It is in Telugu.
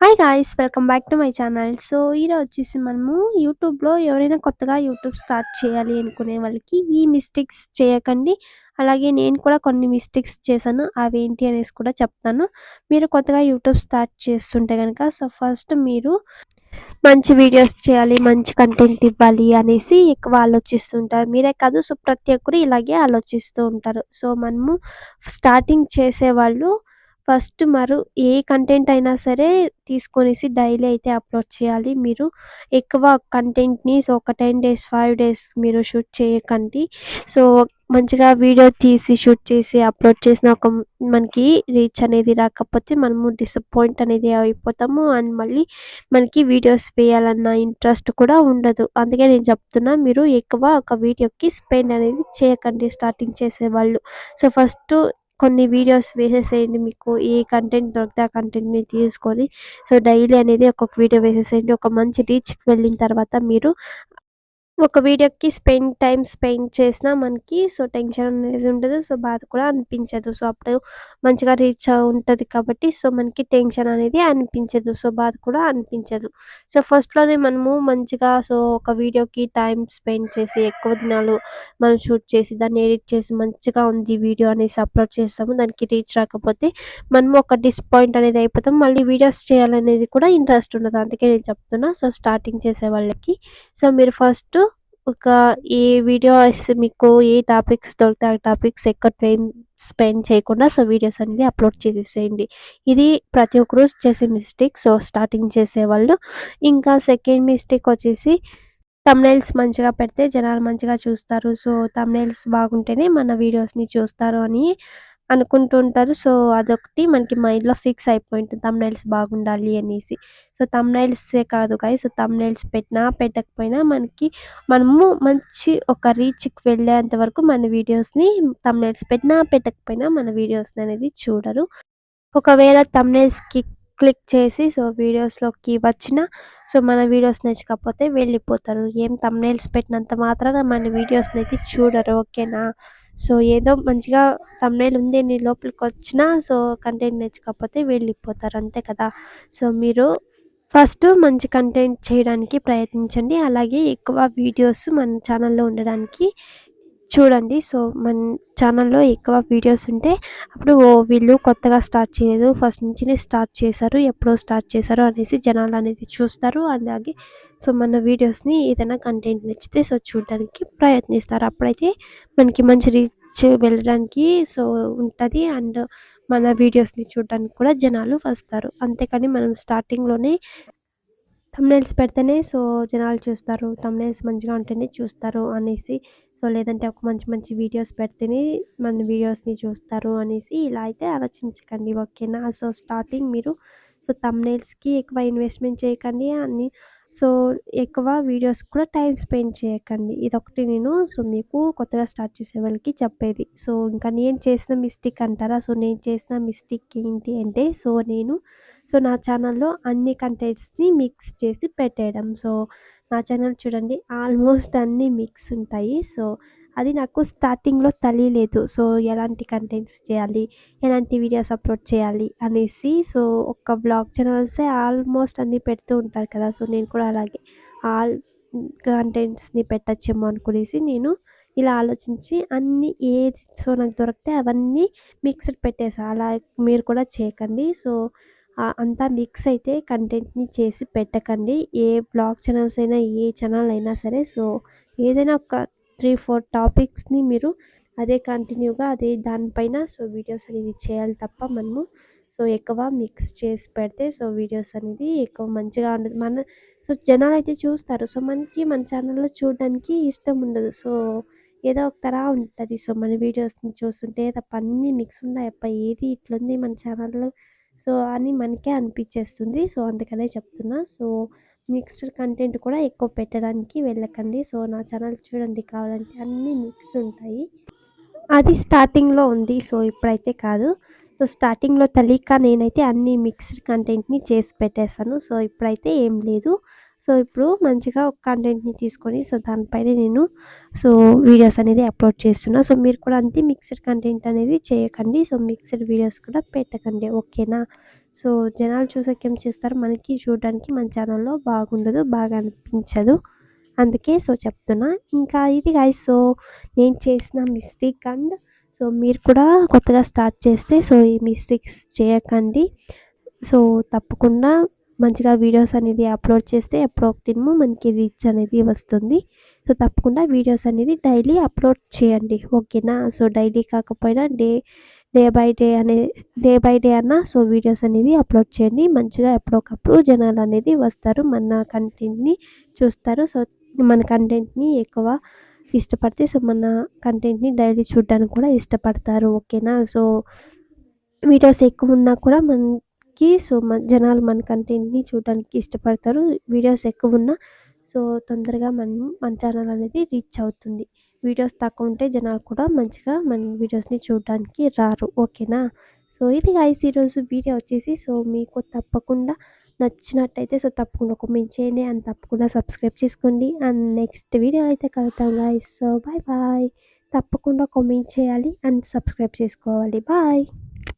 Hi guys welcome back to my channel so ఈరోజు వచ్చేసి మనము యూట్యూబ్లో ఎవరైనా కొత్తగా యూట్యూబ్ స్టార్ట్ చేయాలి అనుకునే వాళ్ళకి ఈ మిస్టేక్స్ చేయకండి. అలాగే నేను కూడా కొన్ని మిస్టేక్స్ చేశాను అవేంటి అనేసి కూడా చెప్తాను. మీరు కొత్తగా యూట్యూబ్ స్టార్ట్ చేస్తుంటే కనుక సో ఫస్ట్ మీరు మంచి వీడియోస్ చేయాలి మంచి కంటెంట్ ఇవ్వాలి అనేసి ఎక్కువ ఆలోచిస్తుంటారు. మీరే కాదు సో ప్రతి ఒక్కరు ఇలాగే ఆలోచిస్తూ ఉంటారు. సో మనము స్టార్టింగ్ చేసేవాళ్ళు ఫస్ట్ మరు ఏ కంటెంట్ అయినా సరే తీసుకొనేసి డైలీ అయితే అప్లోడ్ చేయాలి. మీరు ఎక్కువ కంటెంట్ని సో ఒక టెన్ డేస్ ఫైవ్ డేస్ మీరు షూట్ చేయకండి. సో మంచిగా వీడియో తీసి షూట్ చేసి అప్లోడ్ చేసిన ఒక మనకి రీచ్ అనేది రాకపోతే మనము డిసప్పాయింట్ అనేది అయిపోతాము. అండ్ మళ్ళీ మనకి వీడియోస్ వేయాలన్న ఇంట్రెస్ట్ కూడా ఉండదు. అందుకే నేను చెప్తున్నా మీరు ఎక్కువ ఒక వీడియోకి స్పెండ్ అనేది చేయకండి స్టార్టింగ్ చేసేవాళ్ళు. సో ఫస్ట్ కొన్ని వీడియోస్ వేసేసేయండి మీకు ఏ కంటెంట్ దొరికితే ఆ కంటెంట్ని తీసుకొని. సో డైలీ అనేది ఒక్కొక్క వీడియో వేసేసేయండి. ఒక మంచి రీచ్కి వెళ్ళిన తర్వాత మీరు ఒక వీడియోకి స్పెండ్ టైం స్పెండ్ చేసినా మనకి సో టెన్షన్ అనేది ఉండదు. సో బాధ కూడా అనిపించదు. సో అప్పుడు మంచిగా రీచ్ ఉంటుంది కాబట్టి సో మనకి టెన్షన్ అనేది అనిపించదు. సో బాధ కూడా అనిపించదు. సో ఫస్ట్లోనే మనము మంచిగా సో ఒక వీడియోకి టైం స్పెండ్ చేసి ఎక్కువ దినాలు మనం షూట్ చేసి దాన్ని ఎడిట్ చేసి మంచిగా ఉంది వీడియో అనేసి అప్లోడ్ చేస్తాము. దానికి రీచ్ రాకపోతే మనము ఒక డిస్పాయింట్ అనేది అయిపోతాం. మళ్ళీ వీడియోస్ చేయాలనేది కూడా ఇంట్రెస్ట్ ఉండదు. అందుకే నేను చెప్తున్నా. సో స్టార్టింగ్ చేసే వాళ్ళకి. సో మీరు ఫస్ట్ ఒక ఏ వీడియోస్ మీకు ఏ టాపిక్స్ దొరికితే ఆ టాపిక్స్ ఎక్కువ టైం స్పెండ్ చేయకుండా సో వీడియోస్ అనేది అప్లోడ్ చేసేసేయండి. ఇది ప్రతి ఒక్కరు చేసే మిస్టేక్ సో స్టార్టింగ్ చేసేవాళ్ళు ఇంకా సెకండ్ మిస్టేక్ వచ్చేసి తమ్నైల్స్ మంచిగా పెడితే జనాలు మంచిగా చూస్తారు. సో తమ్నైల్స్ బాగుంటేనే మన వీడియోస్ని చూస్తారు అని అనుకుంటూ ఉంటారు. సో అదొకటి మనకి మైండ్లో ఫిక్స్ అయిపోయి ఉంటుంది తమ్నైల్స్ బాగుండాలి అనేసి. సో తమ్నైల్సే కాదు కానీ సో తమ్నైల్స్ పెట్టినా పెట్టకపోయినా మనకి మనము మంచి ఒక రీచ్కి వెళ్ళేంత వరకు మన వీడియోస్ని తమ్నైల్స్ పెట్టినా పెట్టకపోయినా మన వీడియోస్ని అనేది చూడరు. ఒకవేళ తమ్నైల్స్కి క్లిక్ చేసి సో వీడియోస్లోకి వచ్చిన సో మన వీడియోస్ నచ్చకపోతే వెళ్ళిపోతారు. ఏం తమ్నైల్స్ పెట్టినంత మాత్రాన మన వీడియోస్ని అయితే చూడరు. ఓకేనా? సో ఏదో మంచిగా తమ్నైల్ ఉంది నీ లోపలికి వచ్చినా సో కంటెంట్ నచ్చకపోతే వెళ్ళిపోతారు అంతే కదా. సో మీరు ఫస్ట్ మంచి కంటెంట్ చేయడానికి ప్రయత్నించండి. అలాగే ఎక్కువ వీడియోస్ మన ఛానల్లో ఉండడానికి చూడండి. సో మన ఛానల్లో ఎక్కువ వీడియోస్ ఉంటే అప్పుడు ఓ వీళ్ళు కొత్తగా స్టార్ట్ చేయలేదు. ఫస్ట్ నుంచినే స్టార్ట్ చేశారు. ఎప్పుడో స్టార్ట్ చేశారు అనేసి జనాలు అనేది చూస్తారు. అలాగే సో మన వీడియోస్ని ఏదైనా కంటెంట్ నచ్చితే సో చూడడానికి ప్రయత్నిస్తారు. అప్పుడైతే మనకి మంచి రీచ్ వెళ్ళడానికి సో ఉంటుంది. అండ్ మన వీడియోస్ని చూడడానికి కూడా జనాలు వస్తారు. అంతేకాని మనం స్టార్టింగ్లోనే తమ్నైల్స్ పెడితేనే సో జనాలు చూస్తారు తమ్నైల్స్ మంచిగా ఉంటేనే చూస్తారు అనేసి. సో లేదంటే ఒక మంచి మంచి వీడియోస్ పెడితేనే మన వీడియోస్ని చూస్తారు అనేసి ఇలా అయితే ఆలోచించకండి ఓకేనా? సో స్టార్టింగ్ మీరు సో తమ్నైల్స్కి ఎక్కువ ఇన్వెస్ట్మెంట్ చేయకండి అన్ని సో ఎక్కువ వీడియోస్ కూడా టైం స్పెండ్ చేయకండి. ఇదొకటి నేను సో మీకు కొత్తగా స్టార్ట్ చేసే వాళ్ళకి చెప్పేది. సో ఇంకా నేను చేసిన మిస్టేక్ అంటారా? సో నేను చేసిన మిస్టేక్ ఏంటి అంటే సో నేను సో నా ఛానల్లో అన్ని కంటెంట్స్ని మిక్స్ చేసి పెట్టేయడం. సో నా ఛానల్ చూడండి ఆల్మోస్ట్ అన్నీ మిక్స్ ఉంటాయి. సో అది నాకు స్టార్టింగ్లో తెలియలేదు సో ఎలాంటి కంటెంట్స్ చేయాలి? ఎలాంటి వీడియోస్ అప్లోడ్ చేయాలి? అనేసి సో ఒక బ్లాగ్ ఛానల్సే ఆల్మోస్ట్ అన్నీ పెడుతూ ఉంటారు కదా. సో నేను కూడా అలాగే ఆల్ కంటెంట్స్ని పెట్టచ్చేమో అనుకునేసి నేను ఇలా ఆలోచించి అన్ని ఏది సో నాకు దొరికితే అవన్నీ మిక్స్డ్ పెట్టేసా. అలా మీరు కూడా చేయకండి. సో అంతా మిక్స్ అయితే కంటెంట్ని చేసి పెట్టకండి. ఏ బ్లాగ్ ఛానల్స్ అయినా ఏ ఛానల్ అయినా సరే. సో ఏదైనా ఒక త్రీ ఫోర్ టాపిక్స్ని మీరు అదే కంటిన్యూగా అదే దానిపైన సో వీడియోస్ అనేది చేయాలి తప్ప మనము సో ఎక్కువ మిక్స్ చేసి పెడితే సో వీడియోస్ అనేది ఎక్కువ మంచిగా ఉండదు. మన సో జనాలు అయితే చూస్తారు. సో మనకి మన ఛానల్లో చూడడానికి ఇష్టం ఉండదు. సో ఏదో ఒక తరా ఉంటుంది. సో మన వీడియోస్ని చూస్తుంటే తప్ప అన్నీ మిక్స్ ఉన్నాయి అప్ప. ఏది ఇట్లుంది మన ఛానల్లో? సో అని మనకే అనిపించేస్తుంది. సో అందుకనే చెప్తున్నా. సో మిక్స్డ్ కంటెంట్ కూడా ఎక్కువ పెట్టడానికి వెళ్ళకండి. సో నా ఛానల్ చూడండి కావాలంటే అన్నీ మిక్స్ ఉంటాయి. అది స్టార్టింగ్లో ఉంది. సో ఇప్పుడైతే కాదు. సో స్టార్టింగ్లో తెలియక నేనైతే అన్ని మిక్స్డ్ కంటెంట్ని చేసి పెట్టేస్తాను సో ఇప్పుడైతే ఏం లేదు. సో ఇప్పుడు మంచిగా ఒక కంటెంట్ని తీసుకొని సో దానిపైన నేను సో వీడియోస్ అనేది అప్లోడ్ చేస్తున్నా. సో మీరు కూడా అంతే మిక్స్డ్ కంటెంట్ అనేది చేయకండి. సో మిక్స్డ్ వీడియోస్ కూడా పెట్టకండి. ఓకేనా? సో జనాలు చూసాక ఏం చేస్తారు? మనకి చూడడానికి మన ఛానల్లో బాగుండదు బాగా అనిపించదు. అందుకే సో చెప్తున్నా. ఇంకా ఇది గాయస్ సో నేను చేసిన మిస్టేక్ అండ్ సో మీరు కూడా కొత్తగా స్టార్ట్ చేస్తే సో ఈ మిస్టేక్స్ చేయకండి. సో తప్పకుండా మంచిగా వీడియోస్ అనేది అప్లోడ్ చేస్తే ఎప్పుడో ఒక దినము మనకి రీచ్ అనేది వస్తుంది. సో తప్పకుండా వీడియోస్ అనేది డైలీ అప్లోడ్ చేయండి. ఓకేనా? సో డైలీ కాకపోయినా డే డే బై డే అనే డే బై డే అన్న సో వీడియోస్ అనేది అప్లోడ్ చేయండి. మంచిగా ఎప్పుడొకప్పుడు జనాలు అనేది వస్తారు. మన కంటెంట్ని చూస్తారు. సో మన కంటెంట్ని ఎక్కువ ఇష్టపడితే సో మన కంటెంట్ని డైలీ చూడడానికి కూడా ఇష్టపడతారు. ఓకేనా? సో వీడియోస్ ఎక్కువ ఉన్నా కూడా మన మనకి సో మన జనాలు మన కంటెంట్ని చూడడానికి ఇష్టపడతారు వీడియోస్ ఎక్కువ ఉన్నా సో తొందరగా మనం మన ఛానల్ అనేది రీచ్ అవుతుంది. వీడియోస్ తక్కువ ఉంటే జనాలు కూడా మంచిగా మన వీడియోస్ని చూడడానికి రారు. ఓకేనా? సో ఇది గాయస్ ఈరోజు వీడియో వచ్చేసి సో మీకు తప్పకుండా నచ్చినట్టయితే సో తప్పకుండా కామెంట్ చేయండి అండ్ తప్పకుండా సబ్స్క్రైబ్ చేసుకోండి. అండ్ నెక్స్ట్ వీడియో అయితే కలుద్దాం గాయస్ సో బాయ్ బాయ్ తప్పకుండా కామెంట్ చేయాలి అండ్ సబ్స్క్రైబ్ చేసుకోవాలి. బాయ్